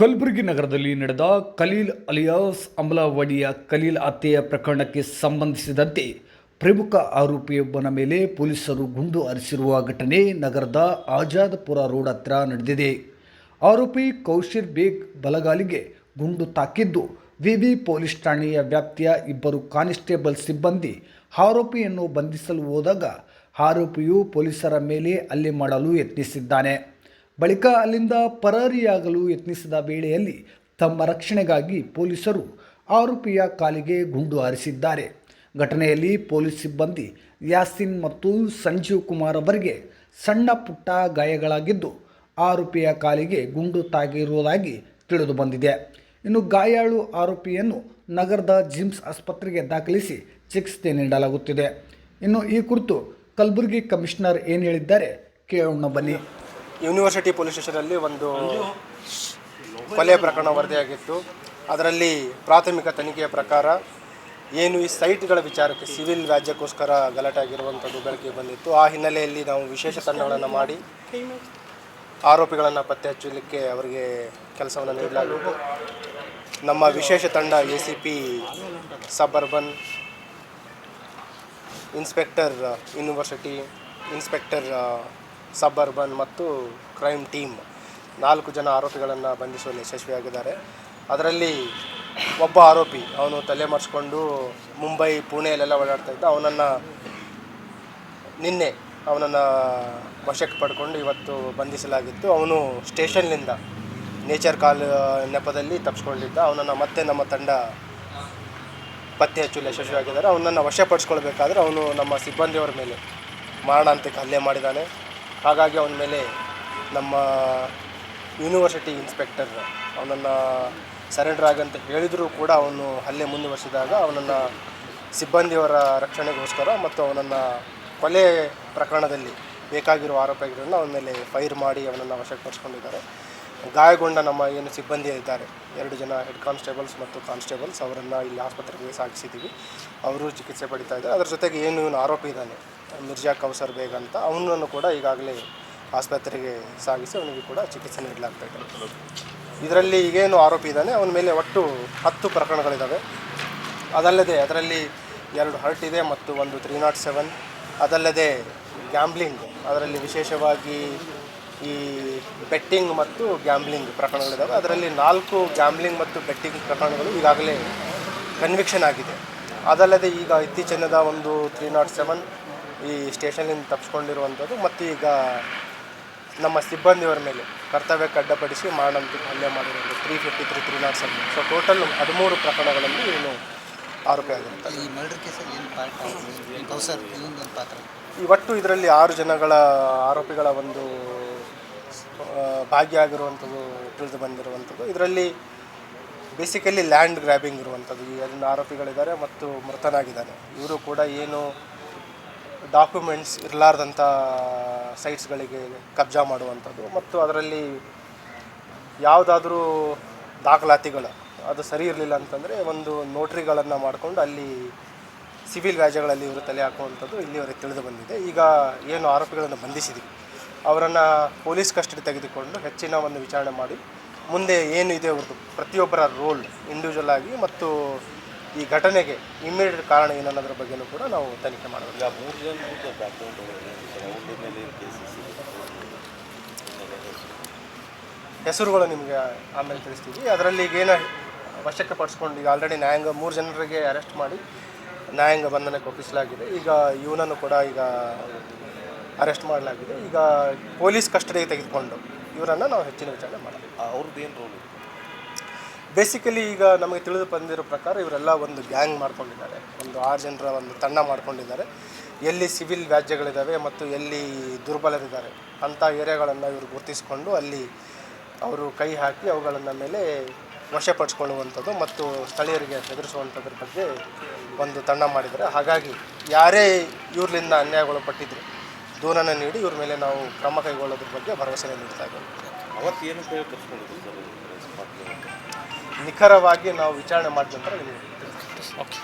ಕಲಬುರಗಿ ನಗರದಲ್ಲಿ ನಡೆದ ಖಲೀಲ್ ಅಲಿಯಾಸ್ ಅಮಲಾವಾಡಿಯ ಖಲೀಲ್ ಹತ್ಯೆಯ ಪ್ರಕರಣಕ್ಕೆ ಸಂಬಂಧಿಸಿದಂತೆ ಪ್ರಮುಖ ಆರೋಪಿಯೊಬ್ಬನ ಮೇಲೆ ಪೊಲೀಸರು ಗುಂಡು ಹರಿಸಿರುವ ಘಟನೆ ನಗರದ ಆಜಾದ್ಪುರ ರೋಡ್ ಹತ್ತಿರ ನಡೆದಿದೆ. ಆರೋಪಿ ಕೌಶಿರ್ ಬೇಗ್ ಬಲಗಾಲಿಗೆ ಗುಂಡು ತಾಕಿದ್ದು ವಿವಿ ಪೊಲೀಸ್ ಠಾಣೆಯ ವ್ಯಾಪ್ತಿಯ ಇಬ್ಬರು ಕಾನ್ಸ್ಟೇಬಲ್ ಸಿಬ್ಬಂದಿ ಆರೋಪಿಯನ್ನು ಬಂಧಿಸಲು ಹೋದಾಗ ಆರೋಪಿಯು ಪೊಲೀಸರ ಮೇಲೆ ಹಲ್ಲೆ ಮಾಡಲು ಯತ್ನಿಸಿದ್ದಾನೆ. ಬಳಿಕ ಅಲ್ಲಿಂದ ಪರಾರಿಯಾಗಲು ಯತ್ನಿಸಿದ ವೇಳೆಯಲ್ಲಿ ತಮ್ಮ ರಕ್ಷಣೆಗಾಗಿ ಪೊಲೀಸರು ಆರೋಪಿಯ ಕಾಲಿಗೆ ಗುಂಡು ಹಾರಿಸಿದ್ದಾರೆ. ಘಟನೆಯಲ್ಲಿ ಪೊಲೀಸ್ ಸಿಬ್ಬಂದಿ ಯಾಸಿನ್ ಮತ್ತು ಸಂಜೀವ್ ಕುಮಾರ್ ಅವರಿಗೆ ಸಣ್ಣ ಪುಟ್ಟ ಗಾಯಗಳಾಗಿದ್ದು, ಆರೋಪಿಯ ಕಾಲಿಗೆ ಗುಂಡು ತಾಗಿರುವುದಾಗಿ ತಿಳಿದು ಬಂದಿದೆ. ಇನ್ನು ಗಾಯಾಳು ಆರೋಪಿಯನ್ನು ನಗರದ ಜಿಮ್ಸ್ ಆಸ್ಪತ್ರೆಗೆ ದಾಖಲಿಸಿ ಚಿಕಿತ್ಸೆ ನೀಡಲಾಗುತ್ತಿದೆ. ಇನ್ನು ಈ ಕುರಿತು ಕಲಬುರಗಿ ಕಮಿಷನರ್ ಏನು ಹೇಳಿದ್ದಾರೆ ಕೇಳೋಣ ಬನ್ನಿ. ಯೂನಿವರ್ಸಿಟಿ ಪೊಲೀಸ್ ಸ್ಟೇಷನಲ್ಲಿ ಒಂದು ಕೊಲೆ ಪ್ರಕರಣ ವರದಿಯಾಗಿತ್ತು. ಅದರಲ್ಲಿ ಪ್ರಾಥಮಿಕ ತನಿಖೆಯ ಪ್ರಕಾರ ಏನು ಈ ಸೈಟ್ಗಳ ವಿಚಾರಕ್ಕೆ ಸಿವಿಲ್ ವ್ಯಾಜ್ಯಕ್ಕೋಸ್ಕರ ಗಲಾಟೆ ಆಗಿರುವಂಥದ್ದು ಬೆಳಕಿಗೆ ಬಂದಿತ್ತು. ಆ ಹಿನ್ನೆಲೆಯಲ್ಲಿ ನಾವು ವಿಶೇಷ ತಂಡಗಳನ್ನು ಮಾಡಿ ಆರೋಪಿಗಳನ್ನು ಪತ್ತೆ ಹಚ್ಚಲಿಕ್ಕೆ ಅವರಿಗೆ ಕೆಲಸವನ್ನು ನೀಡಲಾಗಿತ್ತು ನಮ್ಮ ವಿಶೇಷ ತಂಡ A C P suburban inspector university inspector suburban ಮತ್ತು ಕ್ರೈಮ್ ಟೀಮ್ ನಾಲ್ಕು ಜನ ಆರೋಪಿಗಳನ್ನು ಬಂಧಿಸುವಲ್ಲಿ ಯಶಸ್ವಿಯಾಗಿದ್ದಾರೆ. ಅದರಲ್ಲಿ ಒಬ್ಬ ಆರೋಪಿ, ಅವನು ತಲೆ ಮರೆಸ್ಕೊಂಡು ಮುಂಬೈ, ಪುಣೆಯಲ್ಲೆಲ್ಲ ಓಡಾಡ್ತಾ ಇದ್ದ. ಅವನನ್ನು ನಿನ್ನೆ ಅವನನ್ನು ವಶಕ್ಕೆ ಪಡ್ಕೊಂಡು ಇವತ್ತು ಬಂಧಿಸಲಾಗಿತ್ತು. ಅವನು ಸ್ಟೇಷನ್ನಿಂದ ನೇಚರ್ ಕಾಲ್ ನೆಪದಲ್ಲಿ ತಪ್ಪಿಸ್ಕೊಂಡಿದ್ದ ಅವನನ್ನು ಮತ್ತೆ ನಮ್ಮ ತಂಡ ಪತ್ತೆ ಹಚ್ಚಲು ಯಶಸ್ವಿಯಾಗಿದ್ದಾರೆ. ಅವನನ್ನು ವಶಪಡಿಸ್ಕೊಳ್ಬೇಕಾದ್ರೆ ಅವನು ನಮ್ಮ ಸಿಬ್ಬಂದಿಯವರ ಮೇಲೆ ಮಾರಣಾಂತಿಕ ಹಲ್ಲೆ ಮಾಡಿದ್ದಾನೆ. ಹಾಗಾಗಿ ಅವನ ಮೇಲೆ ನಮ್ಮ ಯೂನಿವರ್ಸಿಟಿ ಇನ್ಸ್ಪೆಕ್ಟರ್ ಅವನನ್ನು ಸರೆಂಡರ್ ಆಗಂತ ಹೇಳಿದರೂ ಕೂಡ ಅವನು ಹಲ್ಲೆ ಮುಂದುವರಿಸಿದಾಗ ಅವನನ್ನು ಸಿಬ್ಬಂದಿಯವರ ರಕ್ಷಣೆಗೋಸ್ಕರ ಮತ್ತು ಅವನನ್ನು ಕೊಲೆ ಪ್ರಕರಣದಲ್ಲಿ ಬೇಕಾಗಿರುವ ಆರೋಪಿಗಳನ್ನು ಅವನ ಮೇಲೆ ಫೈರ್ ಮಾಡಿ ಅವನನ್ನು ವಶಪಡಿಸ್ಕೊಂಡಿದ್ದಾರೆ. ಗಾಯಗೊಂಡ ನಮ್ಮ ಏನು ಸಿಬ್ಬಂದಿ ಇದ್ದಾರೆ ಎರಡು ಜನ ಹೆಡ್ ಕಾನ್ಸ್ಟೇಬಲ್ಸ್ ಮತ್ತು ಕಾನ್ಸ್ಟೇಬಲ್ಸ್ ಅವರನ್ನು ಇಲ್ಲಿ ಆಸ್ಪತ್ರೆಗೆ ಸಾಗಿಸಿದ್ದೀವಿ. ಅವರು ಚಿಕಿತ್ಸೆ ಪಡಿತಾ ಇದ್ದಾರೆ. ಅದರ ಜೊತೆಗೆ ಏನು ಇವನು ಆರೋಪಿ ಇದ್ದಾನೆ? ಮಿರ್ಜಾ ಕೌಸರ್ ಬೇಗ್ ಅಂತ ಅವನನ್ನು ಕೂಡ ಈಗಾಗಲೇ ಆಸ್ಪತ್ರೆಗೆ ಸಾಗಿಸಿ ಅವನಿಗೆ ಕೂಡ ಚಿಕಿತ್ಸೆ ನೀಡಲಾಗ್ತಾ ಇದೆ. ಇದರಲ್ಲಿ ಈಗೇನು ಆರೋಪಿ ಇದ್ದಾನೆ, ಅವನ ಮೇಲೆ ಒಟ್ಟು ಹತ್ತು ಪ್ರಕರಣಗಳಿದ್ದಾವೆ ಅದಲ್ಲದೆ ಅದರಲ್ಲಿ ಎರಡು ಹರ್ಟ್ ಇದೆ ಮತ್ತು ಒಂದು ತ್ರೀ ನಾಟ್ ಸೆವೆನ್. ಅದಲ್ಲದೆ ಗ್ಯಾಂಬ್ಲಿಂಗ್, ಅದರಲ್ಲಿ ವಿಶೇಷವಾಗಿ ಈ ಬೆಟ್ಟಿಂಗ್ ಮತ್ತು ಗ್ಯಾಂಬ್ಲಿಂಗ್ ಪ್ರಕರಣಗಳಿದ್ದಾವೆ ಅದರಲ್ಲಿ ನಾಲ್ಕು ಗ್ಯಾಂಬ್ಲಿಂಗ್ ಮತ್ತು ಬೆಟ್ಟಿಂಗ್ ಪ್ರಕರಣಗಳು ಈಗಾಗಲೇ ಕನ್ವಿಕ್ಷನ್ ಆಗಿದೆ. ಅದಲ್ಲದೆ ಈಗ ಇತ್ತೀಚಿನದ ಒಂದು ತ್ರೀ ನಾಟ್ ಸೆವೆನ್ ಈ ಸ್ಟೇಷನಿಂದ ತಪ್ಪಿಸ್ಕೊಂಡಿರುವಂಥದ್ದು ಮತ್ತು ಈಗ ನಮ್ಮ ಸಿಬ್ಬಂದಿಯವರ ಮೇಲೆ ಕರ್ತವ್ಯಕ್ಕೆ ಅಡ್ಡಪಡಿಸಿ ಮಾರಣಾಂತಿಕ ಹಲ್ಲೆ ಮಾಡಿರೋದು three fifty three three naught seven so total ಹದಿಮೂರು ಪ್ರಕರಣಗಳಲ್ಲಿ ಏನು ಆರೋಪಿ ಆಗಿರುತ್ತೆ. ಈ ಮರ್ಡರ್ ಕೇಸಲ್ಲಿ ಏನು ಪಾತ್ರ? ಈ ಒಟ್ಟು ಇದರಲ್ಲಿ ಆರು ಜನಗಳ ಆರೋಪಿಗಳ ಒಂದು ಭಾಗ್ಯ ಭಾಗಿಯಾಗಿರುವಂಥದ್ದು ತಿಳಿದು ಬಂದಿರುವಂಥದ್ದು. ಇದರಲ್ಲಿ ಬೇಸಿಕಲಿ ಲ್ಯಾಂಡ್ ಗ್ರ್ಯಾಬಿಂಗ್ ಇರುವಂಥದ್ದು. ಈ ಅದನ್ನು ಆರೋಪಿಗಳಿದ್ದಾರೆ ಮತ್ತು ಮೃತನಾಗಿದ್ದಾರೆ ಇವರು ಕೂಡ ಏನು ಡಾಕ್ಯುಮೆಂಟ್ಸ್ ಇರಲಾರ್ದಂಥ ಸೈಟ್ಸ್ಗಳಿಗೆ ಕಬ್ಜಾ ಮಾಡುವಂಥದ್ದು ಮತ್ತು ಅದರಲ್ಲಿ ಯಾವುದಾದ್ರೂ ದಾಖಲಾತಿಗಳು, ಅದು ಸರಿ ಇರಲಿಲ್ಲ ಅಂತಂದರೆ ಒಂದು ನೋಟ್ರಿಗಳನ್ನು ಮಾಡಿಕೊಂಡು ಅಲ್ಲಿ ಸಿವಿಲ್ ವ್ಯಾಜ್ಯಗಳಲ್ಲಿ ಇವರು ತಲೆ ಹಾಕುವಂಥದ್ದು ಇಲ್ಲಿವರೆಗೆ ತಿಳಿದು ಬಂದಿದೆ. ಈಗ ಏನು ಆರೋಪಿಗಳನ್ನು ಬಂಧಿಸಿದೆ ಅವರನ್ನು ಪೊಲೀಸ್ ಕಸ್ಟಡಿ ತೆಗೆದುಕೊಂಡು ಹೆಚ್ಚಿನ ಒಂದು ವಿಚಾರಣೆ ಮಾಡಿ ಮುಂದೆ ಏನು ಇದೆ ಅವ್ರದ್ದು ಪ್ರತಿಯೊಬ್ಬರ ರೋಲ್ ಇಂಡಿವಿಜುವಲ್ ಆಗಿ ಮತ್ತು ಈ ಘಟನೆಗೆ ಇಮ್ಮಿಡಿಯೇಟ್ ಕಾರಣ ಏನನ್ನೋದ್ರ ಬಗ್ಗೆನೂ ಕೂಡ ನಾವು ತನಿಖೆ ಮಾಡಬೇಕು. ಹೆಸರುಗಳು ನಿಮಗೆ ಆಮೇಲೆ ತಿಳಿಸ್ತೀವಿ. ಅದರಲ್ಲಿ ಈಗ ಏನು ವಶಕ್ಕೆ ಪಡಿಸ್ಕೊಂಡು ಈಗ ಆಲ್ರೆಡಿ ನ್ಯಾಯಾಂಗ ಮೂರು ಜನರಿಗೆ ಅರೆಸ್ಟ್ ಮಾಡಿ ನ್ಯಾಯಾಂಗ ಬಂಧನಕ್ಕೆ ಒಪ್ಪಿಸಲಾಗಿದೆ. ಈಗ ಇವನನ್ನು ಕೂಡ ಈಗ ಅರೆಸ್ಟ್ ಮಾಡಲಾಗಿದೆ. ಈಗ ಪೊಲೀಸ್ ಕಸ್ಟಡಿಗೆ ತೆಗೆದುಕೊಂಡು ಇವರನ್ನು ನಾವು ಹೆಚ್ಚಿನ ವಿಚಾರಣೆ ಮಾಡೋದು ಅವ್ರದ್ದು ಏನು ರೋಲ್ ಬೇಸಿಕಲಿ ಈಗ ನಮಗೆ ತಿಳಿದು ಬಂದಿರೋ ಪ್ರಕಾರ ಇವರೆಲ್ಲ ಒಂದು ಗ್ಯಾಂಗ್ ಮಾಡ್ಕೊಂಡಿದ್ದಾರೆ. ಒಂದು ಆರು ಜನರ ಒಂದು ತಂಡ ಮಾಡ್ಕೊಂಡಿದ್ದಾರೆ. ಎಲ್ಲಿ ಸಿವಿಲ್ ವ್ಯಾಜ್ಯಗಳಿದ್ದಾವೆ ಮತ್ತು ಎಲ್ಲಿ ದುರ್ಬಲರಿದ್ದಾರೆ ಅಂಥ ಏರಿಯಾಗಳನ್ನು ಇವರು ಗುರುತಿಸಿಕೊಂಡು ಅಲ್ಲಿ ಅವರು ಕೈ ಹಾಕಿ ಅವುಗಳನ್ನು ಮೇಲೆ ವಶಪಡಿಸ್ಕೊಳ್ಳುವಂಥದ್ದು ಮತ್ತು ಸ್ಥಳೀಯರಿಗೆ ಹೆದರಿಸುವಂಥದ್ರ ಬಗ್ಗೆ ಒಂದು ತಂಡ ಮಾಡಿದ್ದಾರೆ. ಹಾಗಾಗಿ ಯಾರೇ ಇವ್ರಲಿಂದ ಅನ್ಯಾಯಗೊಳಪಟ್ಟಿದ್ರು ದೂರನ ನೀಡಿ ಇವ್ರ ಮೇಲೆ ನಾವು ಕ್ರಮ ಕೈಗೊಳ್ಳೋದ್ರ ಬಗ್ಗೆ ಭರವಸೆ ನೀಡ್ತಾ ಇದ್ದೇವೆ. ಅವತ್ತು ನಿಖರವಾಗಿ ನಾವು ವಿಚಾರಣೆ ಮಾಡಿದ ನಂತರ ನಿಮಗೆ ಓಕೆ